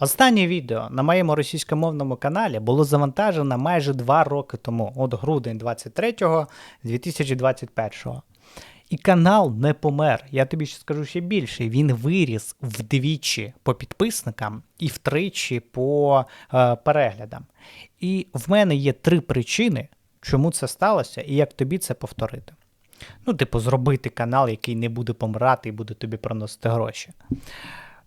Останнє відео на моєму російськомовному каналі було завантажено майже два роки тому, от грудень 23-го 2021-го. І канал не помер. Я тобі ще скажу ще більше. Він виріс вдвічі по підписникам і втричі по е, переглядам. І в мене є три причини, чому це сталося, і як тобі це повторити. Ну, типу, зробити канал, який не буде помирати і буде тобі приносити гроші.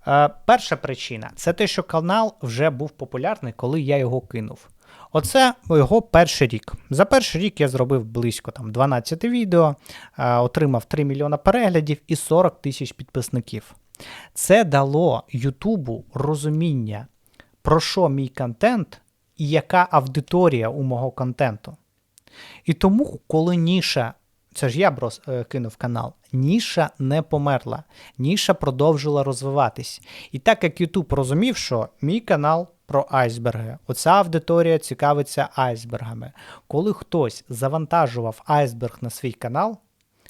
Е, перша причина це те, що канал вже був популярний, коли я його кинув. Оце його перший рік. За перший рік я зробив близько там 12 відео, е, отримав 3 мільйона переглядів і 40 тисяч підписників. Це дало Ютубу розуміння, про що мій контент і яка аудиторія у мого контенту. І тому, коли ніша, це ж я брос, е, кинув канал, ніша не померла, ніша продовжила розвиватись. І так як YouTube розумів, що мій канал про айсберги, оця аудиторія цікавиться айсбергами. Коли хтось завантажував айсберг на свій канал,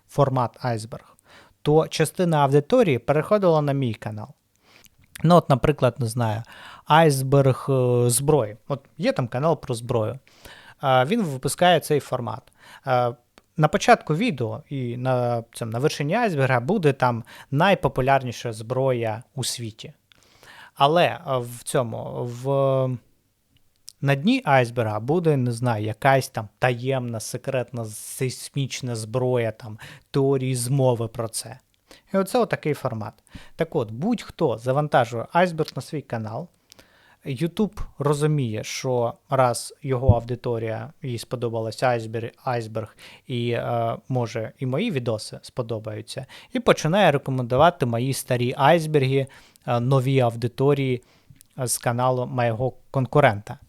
формат айсберг, то частина аудиторії переходила на мій канал. Ну, от, наприклад, не знаю, айсберг е, зброї. От є там канал про зброю. Він випускає цей формат. На початку відео і на, цьому, на вершині айсберга буде там найпопулярніша зброя у світі. Але е, в цьому в, на дні айсберга буде, не знаю, якась там таємна, секретна сейсмічна зброя, там, теорії змови про це. І оце отакий формат. Так от, будь-хто завантажує айсберг на свій канал. YouTube розуміє, що раз його аудиторія їй сподобалася айсберг, айсберг і е, може і мої відоси сподобаються, і починає рекомендувати мої старі айсберги е, новій аудиторії з каналу моєго конкурента.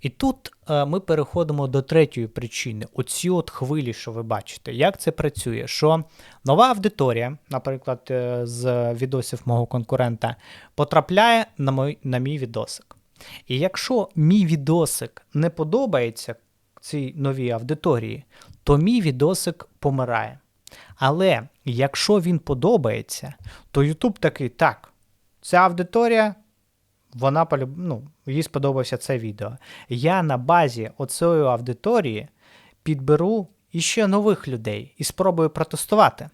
І тут е, ми переходимо до третьої причини: оці от хвилі, що ви бачите. Як це працює? Що нова аудиторія, наприклад, е, з відосів мого конкурента, потрапляє на мій, на мій відосик. І якщо мій відосик не подобається цій новій аудиторії, то мій відосик помирає. Але якщо він подобається, то YouTube такий, так, ця аудиторія вона ну, їй сподобався це відео. Я на базі оцієї аудиторії підберу іще нових людей і спробую протестувати.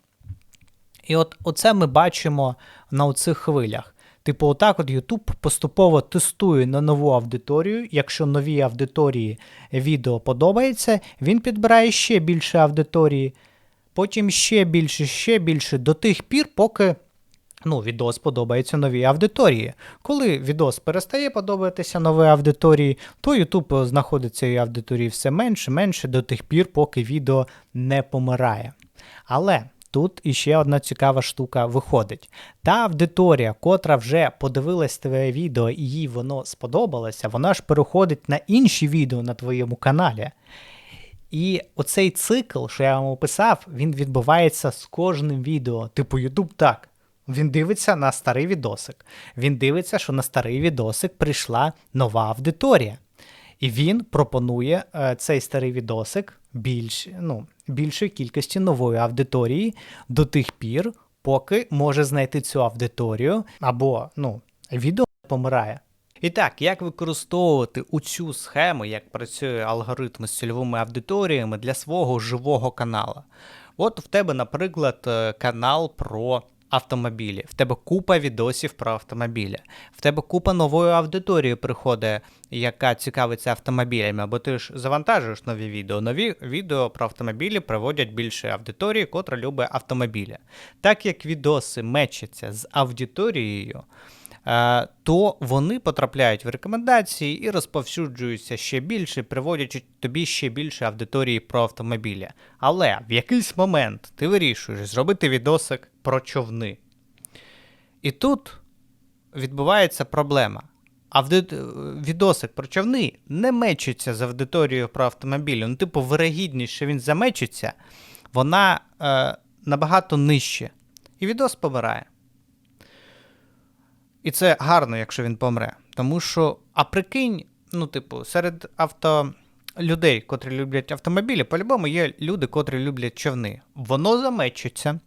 І от оце ми бачимо на оцих хвилях. Типу, отак от YouTube поступово тестує на нову аудиторію. Якщо новій аудиторії відео подобається, він підбирає ще більше аудиторії, потім ще більше, ще більше, до тих пір, поки ну, відос подобається новій аудиторії. Коли відос перестає подобатися новій аудиторії, то YouTube знаходить цієї аудиторії все менше, менше до тих пір, поки відео не помирає. Але тут іще одна цікава штука виходить. Та аудиторія, котра вже подивилась твоє відео і їй воно сподобалося, вона ж переходить на інші відео на твоєму каналі. І оцей цикл, що я вам описав, він відбувається з кожним відео. Типу, YouTube так. Він дивиться на старий відосик. Він дивиться, що на старий відосик прийшла нова аудиторія. І він пропонує е, цей старий відосик більш, ну, більшої кількості нової аудиторії до тих пір, поки може знайти цю аудиторію, або ну, відео не помирає. І так, як використовувати у цю схему, як працює алгоритм з цільовими аудиторіями для свого живого каналу? От в тебе, наприклад, е, канал про автомобілі. В тебе купа відосів про автомобілі. В тебе купа нової аудиторії приходить, яка цікавиться автомобілями, бо ти ж завантажуєш нові відео. Нові відео про автомобілі приводять більше аудиторії, котра любить автомобілі. Так як відоси мечаться з аудиторією. Е, то вони потрапляють в рекомендації і розповсюджуються ще більше, приводячи тобі ще більше аудиторії про автомобілі. Але в якийсь момент ти вирішуєш зробити відосик про човни. І тут відбувається проблема. Авди... Відосик про човни не мечиться з аудиторією про автомобілі. Ну, типу, вирогідність, що він замечиться, вона е, набагато нижче. І відос помирає. І це гарно, якщо він помре. Тому що, а прикинь, ну, типу, серед авто, людей, котрі люблять автомобілі, по-любому є люди, котрі люблять човни. Воно замечиться.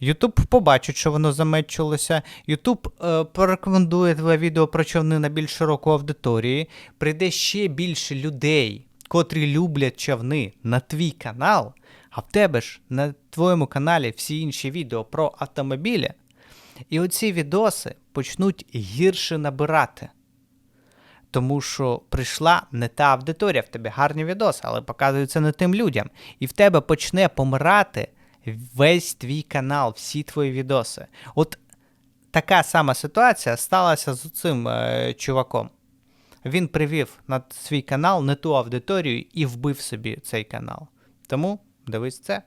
Ютуб побачить, що воно замечилося. Ютуб е, порекомендує твоє відео про човни на більш широку аудиторії. Прийде ще більше людей, котрі люблять човни на твій канал. А в тебе ж на твоєму каналі всі інші відео про автомобілі. І оці відоси почнуть гірше набирати. Тому що прийшла не та аудиторія, в тебе гарні відоси, але показуються не тим людям. І в тебе почне помирати весь твій канал, всі твої відоси. От така сама ситуація сталася з цим е, чуваком. Він привів на свій канал не ту аудиторію і вбив собі цей канал. Тому дивись це.